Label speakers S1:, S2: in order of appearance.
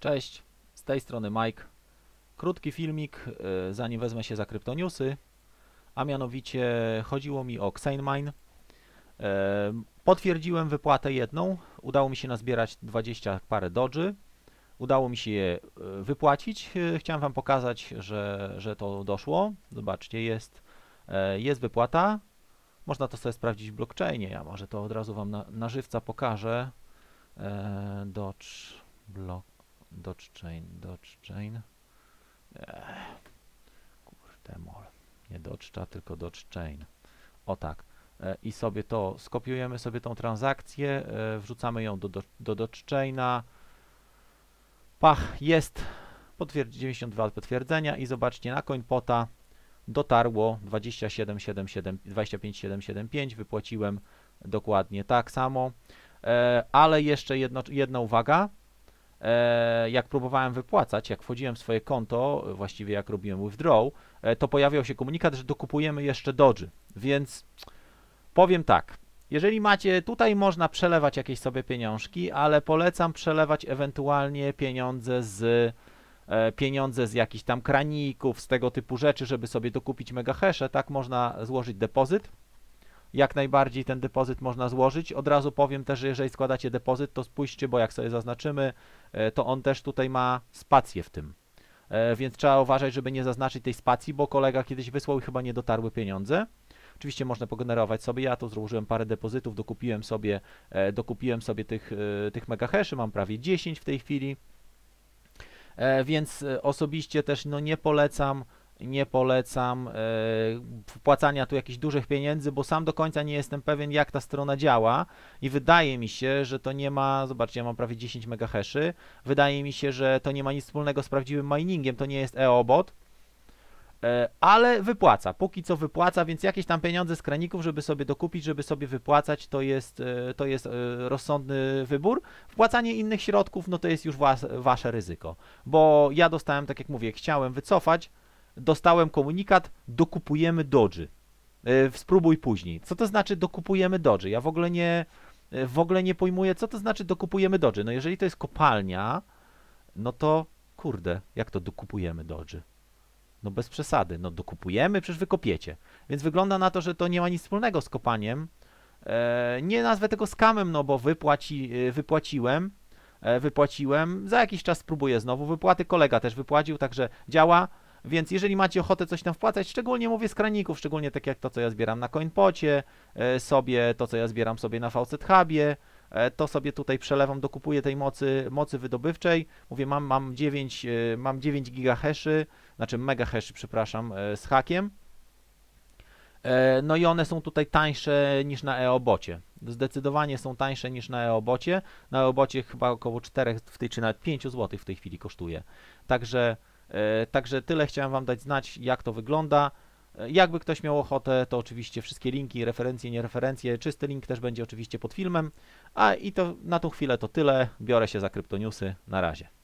S1: Cześć, z tej strony Mike. Krótki filmik, e, zanim wezmę się za kryptoniusy, a mianowicie chodziło mi o Xainmine. E, Potwierdziłem wypłatę jedną, udało mi się nazbierać 20 parę dodży, udało mi się je e, wypłacić. Chciałem Wam pokazać, że, że to doszło. Zobaczcie, jest, jest wypłata. Można to sobie sprawdzić w blockchainie. Ja może to od razu Wam na, na żywca pokażę. E, Dodge block Dogechain, Dogechain. Ech, kurde mol. Nie Dogecha, tylko Dogechain. O tak. E, I sobie to, skopiujemy sobie tą transakcję, e, wrzucamy ją do, do, do Dogechaina. Pach, jest. Potwierdzi 92 potwierdzenia i zobaczcie, na CoinPota dotarło 27777, 25775, wypłaciłem dokładnie tak samo. E, ale jeszcze jedno, jedna uwaga. E, jak próbowałem wypłacać, jak wchodziłem w swoje konto, właściwie jak robiłem withdraw, e, to pojawiał się komunikat, że dokupujemy jeszcze Dodge. Więc powiem tak. Jeżeli macie, tutaj można przelewać jakieś sobie pieniążki, ale polecam przelewać ewentualnie pieniądze z e, pieniądze z jakichś tam kraników, z tego typu rzeczy, żeby sobie dokupić mega hasze, tak można złożyć depozyt jak najbardziej ten depozyt można złożyć. Od razu powiem też, że jeżeli składacie depozyt, to spójrzcie, bo jak sobie zaznaczymy, e, to on też tutaj ma spację w tym. E, Więc trzeba uważać, żeby nie zaznaczyć tej spacji, bo kolega kiedyś wysłał i chyba nie dotarły pieniądze. Oczywiście można pogenerować sobie, ja to złożyłem parę depozytów, dokupiłem sobie, e, dokupiłem sobie tych, tych megahaszy, mam prawie 10 w tej chwili. Więc osobiście też no, nie polecam nie polecam e, wpłacania tu jakichś dużych pieniędzy, bo sam do końca nie jestem pewien, jak ta strona działa. I wydaje mi się, że to nie ma, zobaczcie, ja mam prawie 10 megahaszy, wydaje mi się, że to nie ma nic wspólnego z prawdziwym miningiem, to nie jest EOBot, e, ale wypłaca, póki co wypłaca, więc jakieś tam pieniądze z kraników, żeby sobie dokupić, żeby sobie wypłacać, to jest, e, to jest rozsądny wybór. Wpłacanie innych środków, no to jest już was, wasze ryzyko, bo ja dostałem, tak jak mówię, chciałem wycofać, dostałem komunikat, dokupujemy Dodży. Yy, spróbuj później. Co to znaczy dokupujemy Dodży? Ja w ogóle nie, yy, w ogóle nie pojmuję, co to znaczy dokupujemy Dodży. No jeżeli to jest kopalnia, no to kurde, jak to dokupujemy Dodży? No bez przesady, no dokupujemy, przecież wykopiecie. Więc wygląda na to, że to nie ma nic wspólnego z kopaniem. E, nie nazwę tego skamem, no bo wypłaci, e, wypłaciłem, e, wypłaciłem, za jakiś czas spróbuję znowu wypłaty, kolega też wypłacił, także działa. Więc jeżeli macie ochotę coś tam wpłacać, szczególnie mówię z kraników, szczególnie tak jak to, co ja zbieram na CoinPocie, e, sobie, to, co ja zbieram sobie na VZ Hubie, to sobie tutaj przelewam, dokupuję tej mocy, mocy wydobywczej. Mówię, mam, mam 9, e, mam 9 gigahaszy, znaczy megahaszy, przepraszam, e, z hakiem. No i one są tutaj tańsze niż na EOBocie. Zdecydowanie są tańsze niż na EOBocie. Na EOBocie chyba około 4 w tej, czy nawet 5 zł w tej chwili kosztuje. Także Także tyle chciałem Wam dać znać, jak to wygląda. E, Jakby ktoś miał ochotę, to oczywiście wszystkie linki, referencje, nie referencje, czysty link też będzie oczywiście pod filmem. A i to na tą chwilę to tyle. Biorę się za kryptoniusy. Na razie.